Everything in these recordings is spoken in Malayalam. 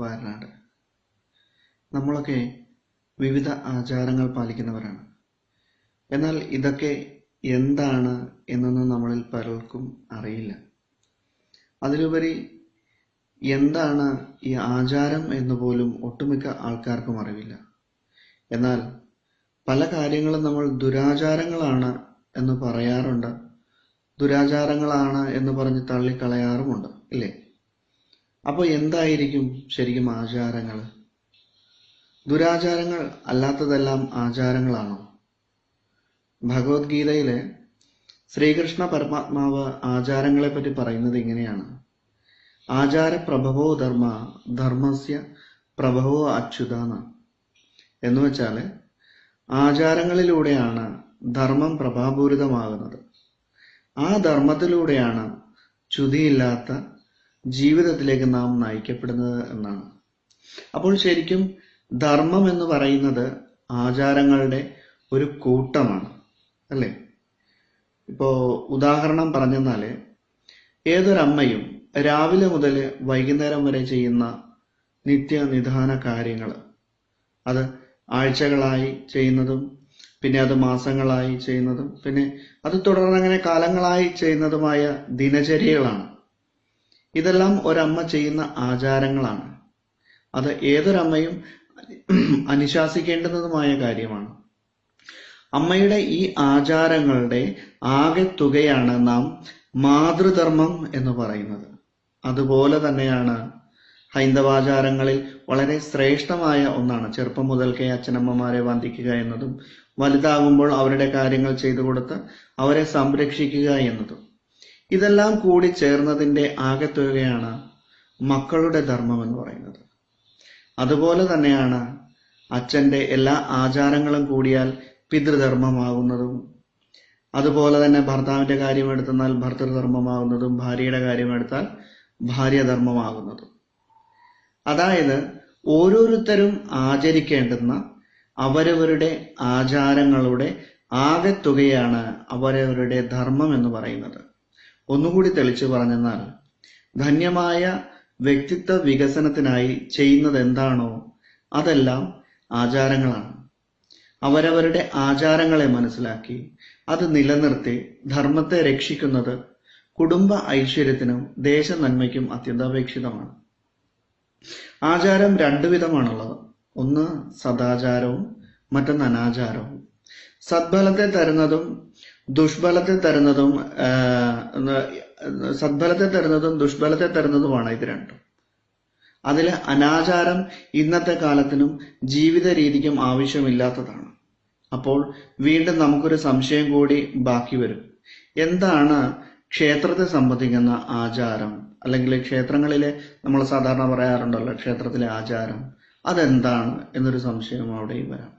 കാരനാട് നമ്മളൊക്കെ വിവിധ ആചാരങ്ങൾ പാലിക്കുന്നവരാണ്. എന്നാൽ ഇതൊക്കെ എന്താണ് എന്നൊന്നും നമ്മളിൽ പലർക്കും അറിയില്ല. അതിലുപരി എന്താണ് ഈ ആചാരം എന്ന് പോലും ഒട്ടുമിക്ക ആൾക്കാർക്കും അറിവില്ല. എന്നാൽ പല കാര്യങ്ങളും നമ്മൾ ദുരാചാരങ്ങളാണ് എന്ന് പറയാറുണ്ട്. ദുരാചാരങ്ങളാണ് എന്ന് പറഞ്ഞ് തള്ളിക്കളയാറുമുണ്ട് ഇല്ലേ? അപ്പോൾ എന്തായിരിക്കും ശരിക്കും ആചാരങ്ങൾ? ദുരാചാരങ്ങൾ അല്ലാത്തതെല്ലാം ആചാരങ്ങളാണോ? ഭഗവത്ഗീതയിലെ ശ്രീകൃഷ്ണ പരമാത്മാവ് ആചാരങ്ങളെ പറ്റി പറയുന്നത് ഇങ്ങനെയാണ്. ആചാര പ്രഭവോ ധർമ്മ ധർമ്മസ്യ പ്രഭവോ അച്യുത എന്ന് വെച്ചാൽ ആചാരങ്ങളിലൂടെയാണ് ധർമ്മം പ്രഭാപൂരിതമാകുന്നത്. ആ ധർമ്മത്തിലൂടെയാണ് ചുതിയില്ലാത്ത ജീവിതത്തിലേക്ക് നാം നയിക്കപ്പെടുന്നത് എന്നാണ്. അപ്പോൾ ശരിക്കും ധർമ്മം എന്ന് പറയുന്നത് ആചാരങ്ങളുടെ ഒരു കൂട്ടമാണ് അല്ലേ? ഇപ്പോ ഉദാഹരണം പറഞ്ഞെന്നാൽ ഏതൊരമ്മയും രാവിലെ മുതൽ വൈകുന്നേരം വരെ ചെയ്യുന്ന നിത്യനിധാന കാര്യങ്ങൾ അത് ആഴ്ചകളായി ചെയ്യുന്നതും പിന്നെ അത് മാസങ്ങളായി ചെയ്യുന്നതും പിന്നെ അത് തുടർന്ന് അങ്ങനെ കാലങ്ങളായി ചെയ്യുന്നതുമായ ദിനചര്യകളാണ്. ഇതെല്ലാം ഒരമ്മ ചെയ്യുന്ന ആചാരങ്ങളാണ്. അത് ഏതൊരമ്മയും അനുശാസിക്കേണ്ടതുമായ കാര്യമാണ്. അമ്മയുടെ ഈ ആചാരങ്ങളുടെ ആകെ തുകയാണ് നാം മാതൃധർമ്മം എന്ന് പറയുന്നത്. അതുപോലെ തന്നെയാണ് ഹൈന്ദവാചാരങ്ങളിൽ വളരെ ശ്രേഷ്ഠമായ ഒന്നാണ്. ചെറുപ്പം മുതൽക്കേ അച്ഛനമ്മമാരെ വന്ദിക്കുക എന്നതും വലുതാകുമ്പോൾ അവരുടെ കാര്യങ്ങൾ ചെയ്തു കൊടുത്ത് അവരെ സംരക്ഷിക്കുക എന്നതും. ഇതെല്ലാം കൂടി ചേർന്നതിന്റെ ആകെത്തുകയാണ് മക്കളുടെ ധർമ്മം എന്ന് പറയുന്നത്. അതുപോലെ തന്നെയാണ് അച്ഛന്റെ എല്ലാ ആചാരങ്ങളും കൂടിയാൽ പിതൃധർമ്മമാകുന്നതും അതുപോലെ തന്നെ ഭർത്താവിന്റെ കാര്യം എടുത്തെന്നാൽ ഭർത്തൃധർമ്മമാകുന്നതും ഭാര്യയുടെ കാര്യം എടുത്താൽ ഭാര്യധർമ്മമാകുന്നതും. അതായത് ഓരോരുത്തരും ആചരിക്കേണ്ടുന്ന അവരവരുടെ ആചാരങ്ങളുടെ ആകെത്തുകയാണ് അവരവരുടെ ധർമ്മം എന്ന് പറയുന്നത്. ഒന്നുകൂടി തെളിച്ചു പറഞ്ഞെന്നാൽ ധന്യമായ വ്യക്തിത്വ വികസനത്തിനായി ചെയ്യുന്നത് എന്താണോ അതെല്ലാം ആചാരങ്ങളാണ്. അവരവരുടെ ആചാരങ്ങളെ മനസ്സിലാക്കി അത് നിലനിർത്തി ധർമ്മത്തെ രക്ഷിക്കുന്നത് കുടുംബ ഐശ്വര്യത്തിനും ദേശ നന്മയ്ക്കും അത്യന്താപേക്ഷിതമാണ്. ആചാരം രണ്ടു വിധമാണുള്ളത്. ഒന്ന് സദാചാരവും മറ്റൊന്ന് അനാചാരവും. സദ്ഫലത്തെ തരുന്നതും ദുഷ്ഫലത്തെ തരുന്നതും സദ്ബലത്തെ തരുന്നതും ദുഷ്ബലത്തെ തരുന്നതുമാണ് ഇത് രണ്ടും. അതിൽ അനാചാരം ഇന്നത്തെ കാലത്തിനും ജീവിത രീതിക്കും ആവശ്യമില്ലാത്തതാണ്. അപ്പോൾ വീണ്ടും നമുക്കൊരു സംശയം കൂടി ബാക്കി വരും. എന്താണ് ക്ഷേത്രത്തെ സംബന്ധിക്കുന്ന ആചാരം? അല്ലെങ്കിൽ ക്ഷേത്രങ്ങളിലെ നമ്മൾ സാധാരണ പറയാറുണ്ടല്ലോ ക്ഷേത്രത്തിലെ ആചാരം. അതെന്താണ് എന്നൊരു സംശയം അവിടെയും വരാം.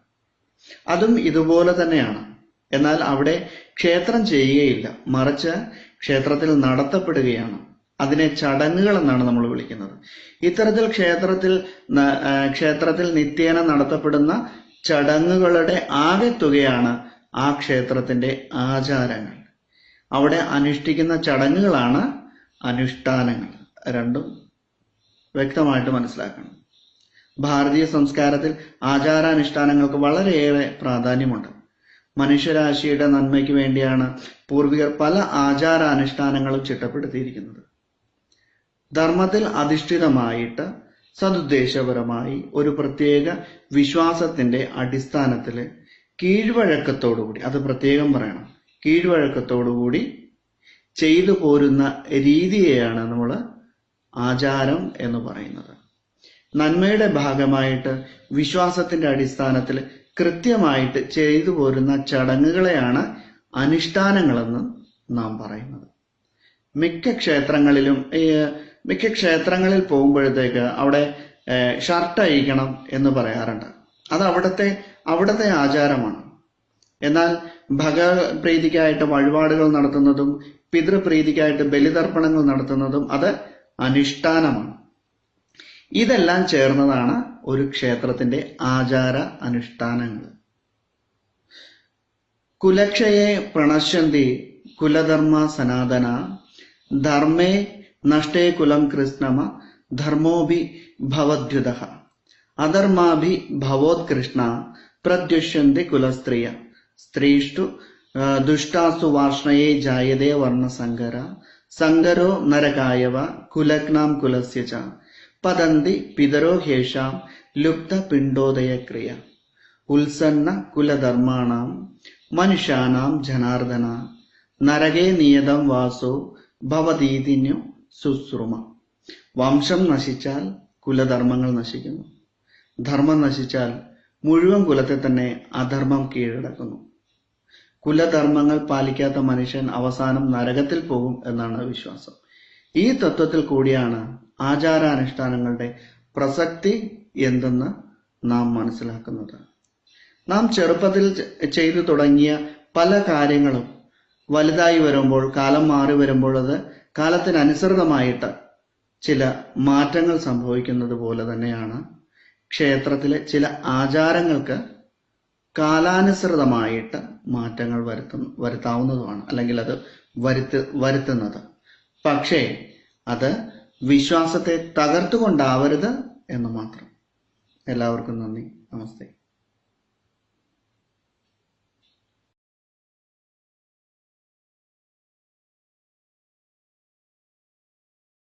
അതും ഇതുപോലെ തന്നെയാണ്. എന്നാൽ അവിടെ ക്ഷേത്രം ചെയ്യുകയില്ല. മറിച്ച് ക്ഷേത്രത്തിൽ നടത്തപ്പെടുകയാണ്. അതിനെ ചടങ്ങുകൾ എന്നാണ് നമ്മൾ വിളിക്കുന്നത്. ഇത്തരത്തിൽ ക്ഷേത്രത്തിൽ ക്ഷേത്രത്തിൽ നിത്യേന നടത്തപ്പെടുന്ന ചടങ്ങുകളുടെ ആകെ തുകയാണ് ആ ക്ഷേത്രത്തിന്റെ ആചാരങ്ങൾ. അവിടെ അനുഷ്ഠിക്കുന്ന ചടങ്ങുകളാണ് അനുഷ്ഠാനങ്ങൾ. രണ്ടും വ്യക്തമായിട്ട് മനസ്സിലാക്കണം. ഭാരതീയ സംസ്കാരത്തിൽ ആചാരാനുഷ്ഠാനങ്ങൾക്ക് വളരെയേറെ പ്രാധാന്യമുണ്ട്. മനുഷ്യരാശിയുടെ നന്മയ്ക്ക് വേണ്ടിയാണ് പൂർവികർ പല ആചാരാനുഷ്ഠാനങ്ങളും ചിട്ടപ്പെടുത്തിയിരിക്കുന്നത്. ധർമ്മത്തിൽ അധിഷ്ഠിതമായിട്ട് സതുദ്ദേശപരമായി ഒരു പ്രത്യേക വിശ്വാസത്തിന്റെ അടിസ്ഥാനത്തിൽ കീഴ്വഴക്കത്തോടുകൂടി അത് പ്രത്യേകം പറയണം കീഴ്വഴക്കത്തോടുകൂടി ചെയ്തു പോരുന്ന രീതിയെയാണ് നമ്മൾ ആചാരം എന്ന് പറയുന്നത്. നന്മയുടെ ഭാഗമായിട്ട് വിശ്വാസത്തിന്റെ അടിസ്ഥാനത്തിൽ കൃത്യമായിട്ട് ചെയ്തു പോരുന്ന ചടങ്ങുകളെയാണ് അനുഷ്ഠാനങ്ങളെന്ന് നാം പറയുന്നത്. മിക്ക ക്ഷേത്രങ്ങളിലും മിക്ക ക്ഷേത്രങ്ങളിൽ പോകുമ്പോഴത്തേക്ക് അവിടെ ഷർട്ട് അയക്കണം എന്ന് പറയാറുണ്ട്. അത് അവിടുത്തെ അവിടുത്തെ ആചാരമാണ്. എന്നാൽ ഭഗപ്രീതിക്കായിട്ട് വഴിപാടുകൾ നടത്തുന്നതും പിതൃപ്രീതിക്കായിട്ട് ബലിതർപ്പണങ്ങൾ നടത്തുന്നതും അത് അനുഷ്ഠാനമാണ്. ഇതെല്ലാം ചേർന്നതാണ് ഒരു ക്ഷേത്രത്തിന്റെ ആചാര അനുഷ്ഠാനങ്ങൾ. കുലക്ഷയെ പ്രണശ്യന്തി കുലധർമ്മ സനാതന ധർമ്മേ നഷ്ടേ കുലം കൃഷ്ണമ ധർമ്മോഭി ഭവദ്യുത അധർമാഭി ഭവോത്കൃഷ്ണ പ്രത്യുഷ്യന്തി കുലസ്ത്രീയ സ്ത്രീഷ്ടു ദുഷ്ടാസു വാർഷ്ണയെ ജായതേ വർണസങ്കര സങ്കരോ നരകായവ കുലഗ്നാം കുലസ്യ ച പതന്തി പിതരോ ഹേഷാം ലുപ്ത പിണ്ടോദയക്രിയ ഉത്സന്ന കുലധർമാണാം മനുഷ്യാനാം ജനാർദ്ദന. നരകേ നിയതം വാസോ ഭവതീതിന്യു ശുശ്രുമ. വംശം നശിച്ചാൽ കുലധർമ്മങ്ങൾ നശിക്കുന്നു. ധർമ്മം നശിച്ചാൽ മുഴുവൻ കുലത്തെ തന്നെ അധർമ്മം കീഴടക്കുന്നു. കുലധർമ്മങ്ങൾ പാലിക്കാത്ത മനുഷ്യൻ അവസാനം നരകത്തിൽ പോകും എന്നാണ് വിശ്വാസം. ഈ തത്വത്തിൽ കൂടിയാണ് ആചാരാനുഷ്ഠാനങ്ങളുടെ പ്രസക്തി എന്തെന്ന് നാം മനസ്സിലാക്കുന്നത്. നാം ചെറുപ്പത്തിൽ ചെയ്തു തുടങ്ങിയ പല കാര്യങ്ങളും വലുതായി വരുമ്പോൾ കാലം മാറി വരുമ്പോൾ അത് കാലത്തിനനുസൃതമായിട്ട് ചില മാറ്റങ്ങൾ സംഭവിക്കുന്നത് പോലെ തന്നെയാണ് ക്ഷേത്രത്തിലെ ചില ആചാരങ്ങൾക്ക് കാലാനുസൃതമായിട്ട് മാറ്റങ്ങൾ വരുത്തു വരുത്താവുന്നതുമാണ്. അല്ലെങ്കിൽ അത് വരുത്ത് വരുത്തുന്നത്. പക്ഷേ അത് വിശ്വാസത്തെ തകർത്തുകൊണ്ടാവരുത് എന്ന് മാത്രം. എല്ലാവർക്കും നന്ദി. നമസ്തേ.